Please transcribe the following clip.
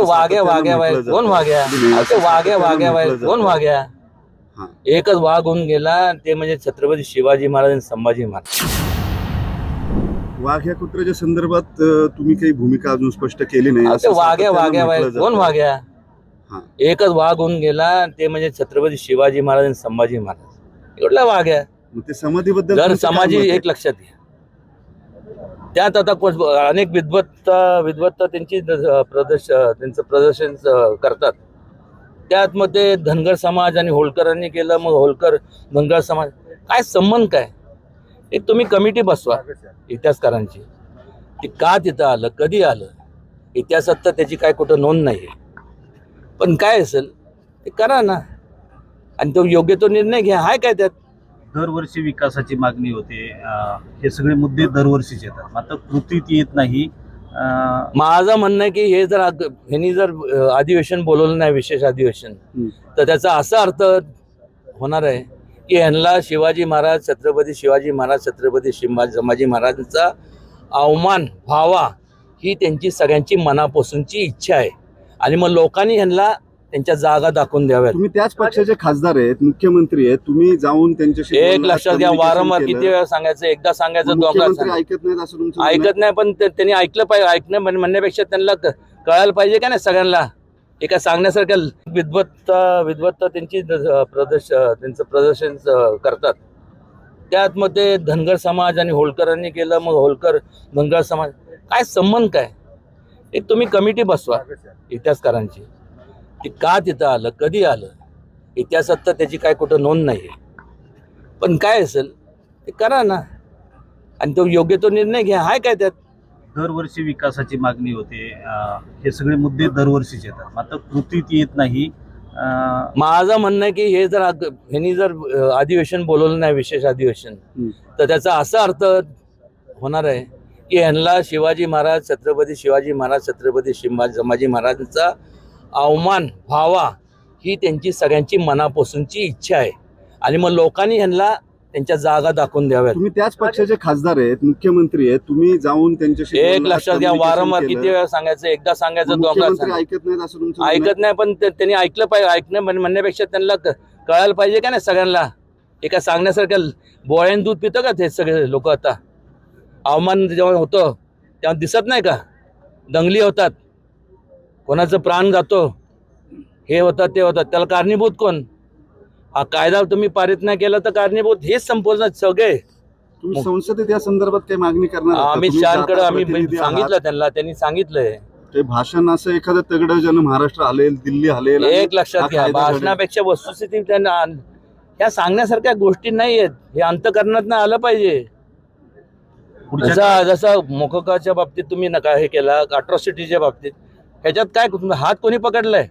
वाघ्या वाघ्या म्हटलं कोण. वाघ्या वाघ्या वाघ्या म्हटलं कोण. वाघ्या. एकच वाघ होऊन गेला ते म्हणजे छत्रपती शिवाजी महाराज आणि संभाजी महाराज वाघ या कुत्र्याच्या संदर्भात अं, तुम्ही काही भूमिका अजून स्पष्ट केली नाही असं वाघ्या सातत्यानं वाघ्या म्हटलं कोण जातं. वाघ्या हा. एकच वाघ होऊन गेला ते म्हणजे छत्रपती शिवाजी महाराज आणि संभाजी महाराज एवढला वाघ आहे मग ते समाधीबद्दल जर तुमचं काय समाजी आहे? एक लक्षात घ्या त्यात आता कोण- अनेक विद्वत्ता विद्वत्ता त्यांची प्रदर्श त्यांचं प्रदर्शन करतात. त्यात मग ते धनगर समाज आणि होळकरांनी केलं मग होळकर धनगर समाज. काय संबंध काय? एक तुम्ही कमिटी बसवा इतिहासकारांची. ती का तिथं आलं कधी आलं? इतिहासात तर त्याची काय कुठं नोंद नाही आहे पण काय असेल ते करा ना. आणि तो योग्य तो निर्णय घ्या. हाय काय त्यात? दरवर्षी विकासाची मागणी होते. हे सगळे मुद्दे दरवर्षीच येतात. मात्र कृतीत येत नाही. माझं म्हणणं आहे की हे जर ह्यांनी जर अधिवेशन बोलवलं नाही विशेष अधिवेशन. तर त्याचा असा अर्थ होणार आहे की ह्यांना शिवाजी महाराज छत्रपती शिवाजी महाराज छत्रपती शिवाजी संभाजी महाराजांचा अवमान व्हावा ही त्यांची सगळ्यांची मनापासूनची इच्छा आहे. आणि मग लोकांनी ह्यांना त्यांच्या जागा दाखवून द्याव्यात. तुम्ही त्याच पक्षाचे खासदार आहेत मुख्यमंत्री आहेत तुम्ही जाऊन त्यांच्याशी एक लक्षात घ्या वारंवार. किती वेळा सांगायचं एकदा सांगायचं दोनदा ऐकत नाहीत असं तुमचं? ऐकत नाही पण त्यांनी ऐकलं पाहिजे ऐकणं म्हण- म्हणण्यापेक्षा त्यांना कळायला पाहिजे का नाही सगळ्यांना? एका सांगण्यासारख्या विद्वत्ता विद्वत्ता त्यांची प्रदर्श त्यांचं प्रदर्शन करतात. त्यात मग ते धनगर समाज आणि होळकरांनी केलं मग होळकर धनगर समाज काय संबंध काय? एक तुम्ही कमिटी बसवा इतिहासकारांची. ती का तिथं आलं कधी आलं इतिहासात तर त्याची काय कुठं नोंद नाही आहे पण काय असेल ते करा ना. आणि तो योग्य तो निर्णय घ्या. हाय काय त्यात? दरवर्षी विकासाची मागणी होते. अं, हे सगळे मुद्दे दरवर्षीच येतात. मात्र कृतीत येत नाही. अं, माझं म्हणणं आहे की हे जर अग- ह्यांनी जर अ, अधिवेशन बोलवलं नाही विशेष अधिवेशन. तर त्याचा असा अर्थ होणार आहे की ह्यांना शिवाजी महाराज छत्रपती शिवाजी महाराज छत्रपती शिवाजी संभाजी महाराजांचा अवमान व्हावा ही त्यांची सगळ्यांची मनापासूनची इच्छा आहे. आणि मग लोकांनी ह्यांना त्यांच्या जागा दाखवून द्याव्यात. तुम्ही त्याच पक्षाचे खासदार आहेत मुख्यमंत्री आहेत तुम्ही जाऊन त्यांच्याशी एक बोललात, लक्षात घ्या communication वारंवार केलं. किती वेळा सांगायचं एकदा सांगायचं मग दोनदा मुख्यमंत्री सांगायचं. ऐकत नाहीत असं तुमचं म्हणणं आहे? ऐकत नाही पण ते- त्यांनी ऐकलं पाहिजे ऐकणं म्हण- म्हणण्यापेक्षा त्यांना क- कळायला पाहिजे का नाही सगळ्यांना? एका सांगण्यासारख्या बोळ्यान दूध पितं का ते सगळे लोक आता? अवमान जेव्हा होतं तेव्हा दिसत नाही का? दंगली होतात. कोणाचं प्राण जातो? हे होतात ते होतात. त्याला कारणीभूत कोण? हा कायदा तुम्ही पारित नाही केला तर कारणीभूत हेच संपूर्ण सगळे. तुम्ही संसदेत या संदर्भात काही मागणी करणार तुम्ही शहाकडे आम्ही. सांगितलं त्यांना त्यांनी सांगितलंय. ते भाषण असं एखादं तगड ज्यानं महाराष्ट्र हलेल दिल्ली आणि एक लक्षात घ्या. भाषणापेक्षा वस्तुस्थिती त्यांना ह्या सांगण्यासारख्या गोष्टी नाही आहेत हे अंतकरणात आलं पाहिजे. जसा जसं मोकोकाच्या बाबतीत तुम्ही नका हे केला अट्रॉसिटीच्या बाबतीत ह्याच्यात काय तुमचा हात कोणी पकडलाय?